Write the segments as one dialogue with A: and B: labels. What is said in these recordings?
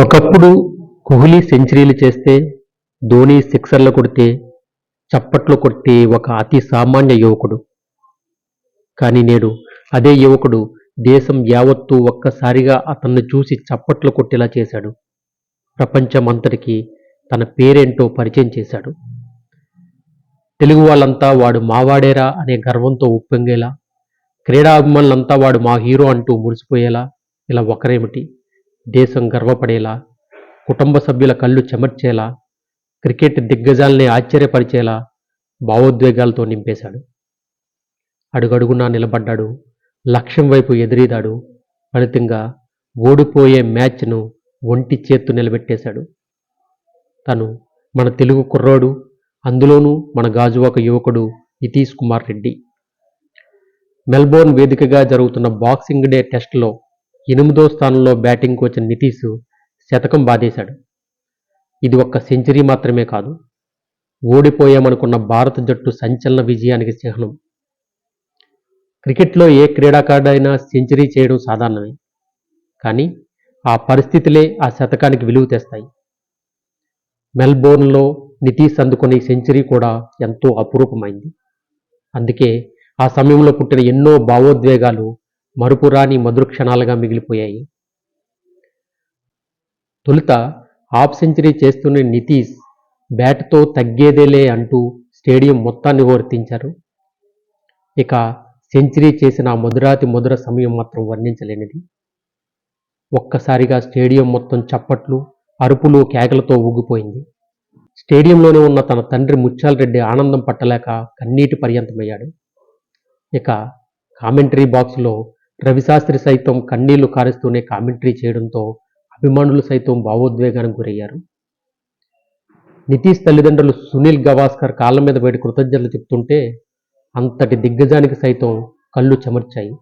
A: ఒకప్పుడు కోహ్లీ సెంచరీలు చేస్తే ధోని సిక్సర్లు కొడితే చప్పట్లు కొట్టే ఒక అతి సామాన్య యువకుడు. కానీ నేడు అదే యువకుడు దేశం యావత్తు ఒక్కసారిగా అతన్ని చూసి చప్పట్లు కొట్టేలా చేశాడు. ప్రపంచమంతటికి తన పేరేంటో పరిచయం చేశాడు. తెలుగు వాళ్ళంతా వాడు మావాడేరా అనే గర్వంతో ఉప్పొంగేలా క్రీడా అభిమానులంతా వాడు మా హీరో అంటూ మురిసిపోయేలా ఇలా ఒకరేమిటి? దేశం గర్వపడేలా కుటుంబ సభ్యుల కళ్ళు చెమర్చేలా క్రికెట్ దిగ్గజాల్ని ఆశ్చర్యపరిచేలా భావోద్వేగాలతో నింపేశాడు. అడుగడుగునా నిలబడ్డాడు లక్ష్యం వైపు ఎదురీదాడు ఫలితంగా ఓడిపోయే మ్యాచ్ను ఒంటి చేత్తు నిలబెట్టేశాడు. తను మన తెలుగు కుర్రోడు అందులోనూ మన గాజువాక యువకుడు నితీష్ కుమార్ రెడ్డి. మెల్బోర్న్ వేదికగా జరుగుతున్న బాక్సింగ్ డే టెస్ట్లో ఎనిమిదో స్థానంలో బ్యాటింగ్కు వచ్చిన నితీష్ శతకం బాధేశాడు ఇది ఒక్క సెంచరీ మాత్రమే కాదు ఓడిపోయామనుకున్న భారత జట్టు సంచలన విజయానికి చిహ్నం. క్రికెట్లో ఏ క్రీడాకారుడైనా సెంచరీ చేయడం సాధారణమే కానీ ఆ పరిస్థితులే ఆ శతకానికి విలువ తెస్తాయి. మెల్బోర్న్లో నితీష్ అందుకునే సెంచరీ కూడా ఎంతో అపురూపమైంది. అందుకే ఆ సమయంలో పుట్టిన ఎన్నో భావోద్వేగాలు మరుపురాని మధుర క్షణాలుగా మిగిలిపోయాయి. తొలుత హాఫ్ సెంచరీ చేస్తున్న నితీష్ బ్యాట్తో తగ్గేదేలే అంటూ స్టేడియం మొత్తాన్ని వర్తించారు. ఇక సెంచరీ చేసిన ఆ మధురాతి మధుర సమయం మాత్రం వర్ణించలేనిది. ఒక్కసారిగా స్టేడియం మొత్తం చప్పట్లు అరుపులు కేకలతో ఊగిపోయింది. స్టేడియంలోనే ఉన్న తన తండ్రి ముత్యాల రెడ్డి ఆనందం పట్టలేక కన్నీటి పర్యంతమయ్యాడు. ఇక కామెంటరీ బాక్స్లో రవిశాస్త్రి సైతం కన్నీళ్ళు కారుస్తూనే కామెంటరీ చేయడంతో అభిమానులు సైతం భావోద్వేగానికి గురయ్యారు. నితీష్ తల్లిదండ్రులు సునీల్ గవాస్కర్ కాళ్ళ మీద బయట కృతజ్ఞతలు చెప్తుంటే అంతటి దిగ్గజానికి సైతం కళ్ళు చెమర్చాయి.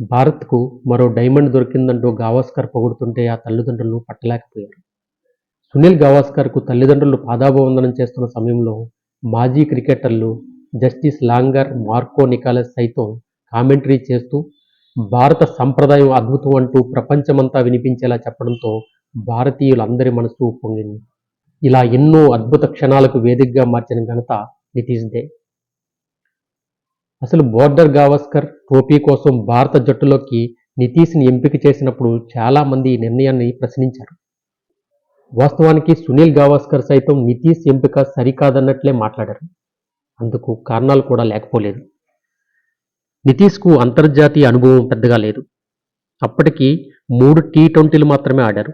A: భారత్కు మరో డైమండ్ దొరికిందంటూ గావాస్కర్ పొగుడుతుంటే ఆ తల్లిదండ్రులు పట్టలేకపోయారు. సునీల్ గవాస్కర్కు తల్లిదండ్రులు పాదాభివందనం చేస్తున్న సమయంలో మాజీ క్రికెటర్లు జస్టిస్ లాంగర్ మార్కో నికాలస్ సైతం కామెంటరీ చేస్తూ భారత సంప్రదాయం అద్భుతం అంటూ ప్రపంచమంతా వినిపించేలా చెప్పడంతో భారతీయులందరి మనసు పొంగింది. ఇలా ఎన్నో అద్భుత క్షణాలకు వేదికగా మార్చిన ఘనత నితీష్దే అసలు బోర్డర్ గావస్కర్ ట్రోఫీ కోసం భారత జట్టులోకి నితీష్ని ఎంపిక చేసినప్పుడు చాలామంది ఈ నిర్ణయాన్ని ప్రశ్నించారు. వాస్తవానికి సునీల్ గావస్కర్ సైతం నితీష్ ఎంపిక సరికాదన్నట్లే మాట్లాడారు. అందుకు కారణాలు కూడా లేకపోలేదు. నితీష్కు అంతర్జాతీయ అనుభవం పెద్దగా లేదు. అప్పటికి మూడు టీ ట్వంటీలు మాత్రమే ఆడారు.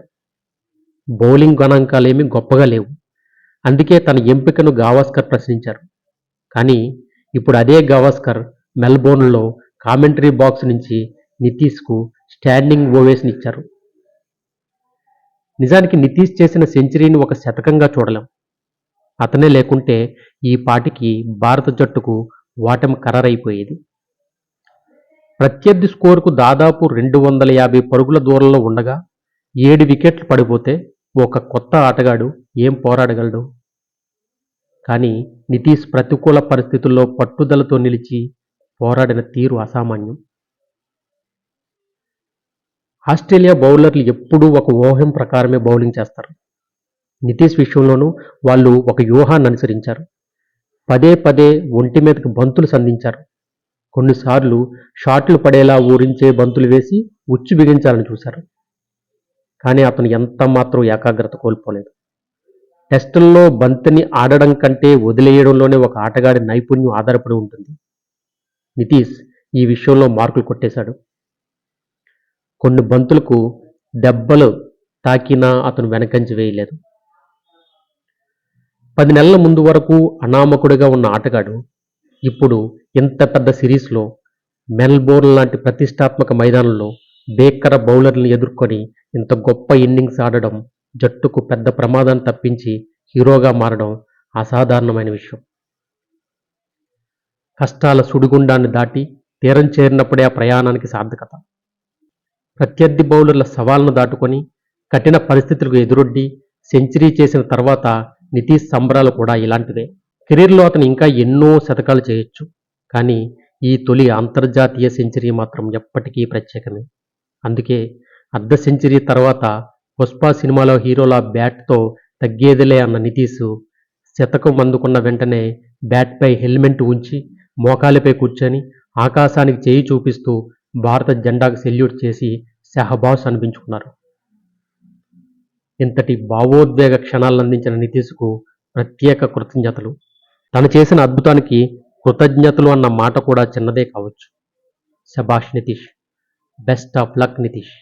A: బౌలింగ్ గణాంకాలేమీ గొప్పగా లేవు. అందుకే తన ఎంపికను గావాస్కర్ ప్రశ్నించారు. కానీ ఇప్పుడు అదే గావాస్కర్ మెల్బోర్న్లో కామెంటరీ బాక్స్ నుంచి నితీష్కు స్టాండింగ్ ఓవేషన్ ఇచ్చారు నిజానికి నితీష్ చేసిన సెంచరీని ఒక శతకంగా చూడలేం. అతనే లేకుంటే ఈ పాటికి భారత జట్టుకు వాటం ఖరారైపోయేది. ప్రత్యర్థి స్కోరుకు దాదాపు రెండు వందల యాభై పరుగుల దూరంలో ఉండగా ఏడు వికెట్లు పడిపోతే ఒక కొత్త ఆటగాడు ఏం పోరాడగలడు? కానీ నితీష్ ప్రతికూల పరిస్థితుల్లో పట్టుదలతో నిలిచి పోరాడిన తీరు అసామాన్యం. ఆస్ట్రేలియా బౌలర్లు ఎప్పుడూ ఒక ఊహం ప్రకారమే బౌలింగ్ చేస్తారు. నితీష్ విషయంలోనూ వాళ్ళు ఒక వ్యూహాన్ని అనుసరించారు. పదే పదే ఒంటి మీదకి బంతులు సంధించారు. కొన్నిసార్లు షాట్లు పడేలా ఊరించే బంతులు వేసి ఉచ్చు బిగించాలని చూశారు. కానీ అతను ఎంత మాత్రం ఏకాగ్రత కోల్పోలేదు. టెస్టుల్లో బంతిని ఆడడం కంటే వదిలేయడంలోనే ఒక ఆటగాడి నైపుణ్యం ఆధారపడి ఉంటుంది. నితీష్ ఈ విషయంలో మార్కులు కొట్టేశాడు. కొన్ని బంతులకు దెబ్బలు తాకినా అతను వెనకంచి వేయలేదు. పది నెలల ముందు వరకు అనామకుడిగా ఉన్న ఆటగాడు ఇప్పుడు ఇంత పెద్ద సిరీస్లో మెల్బోర్న్ లాంటి ప్రతిష్టాత్మక మైదానంలో బేకర బౌలర్ని ఎదుర్కొని ఇంత గొప్ప ఇన్నింగ్స్ ఆడడం జట్టుకు పెద్ద ప్రమాదాన్ని తప్పించి హీరోగా మారడం అసాధారణమైన విషయం. కష్టాల సుడిగుండాన్ని దాటి తీరం చేరినప్పుడే ఆ ప్రయాణానికి సార్థకత. ప్రత్యర్థి బౌలర్ల సవాళ్ళను దాటుకొని కఠిన పరిస్థితులకు ఎదురొడ్డి సెంచరీ చేసిన తర్వాత నితీష్ సంబరాలు కూడా ఇలాంటివే. కెరీర్లో అతను ఇంకా ఎన్నో శతకాలు చేయొచ్చు. కానీ ఈ తొలి అంతర్జాతీయ సెంచరీ మాత్రం ఎప్పటికీ ప్రత్యేకమే. అందుకే అర్ధ సెంచరీ తర్వాత పుష్ప సినిమాలో హీరోల బ్యాట్తో తగ్గేదిలే అన్న నితీష్ శతకం అందుకున్న వెంటనే బ్యాట్పై హెల్మెట్ ఉంచి మోకాలిపై కూర్చొని ఆకాశానికి చేయి చూపిస్తూ భారత జెండాకు సెల్యూట్ చేసి షహబాస్ అనిపించుకున్నారు. ఇంతటి భావోద్వేగ క్షణాలందించిన నితీష్కు ప్రత్యేక కృతజ్ఞతలు. తను చేసిన అద్భుతానికి కృతజ్ఞతలు అన్న మాట కూడా చిన్నదే కావచ్చు. శభాష్ Nitish. Best of luck Nitish.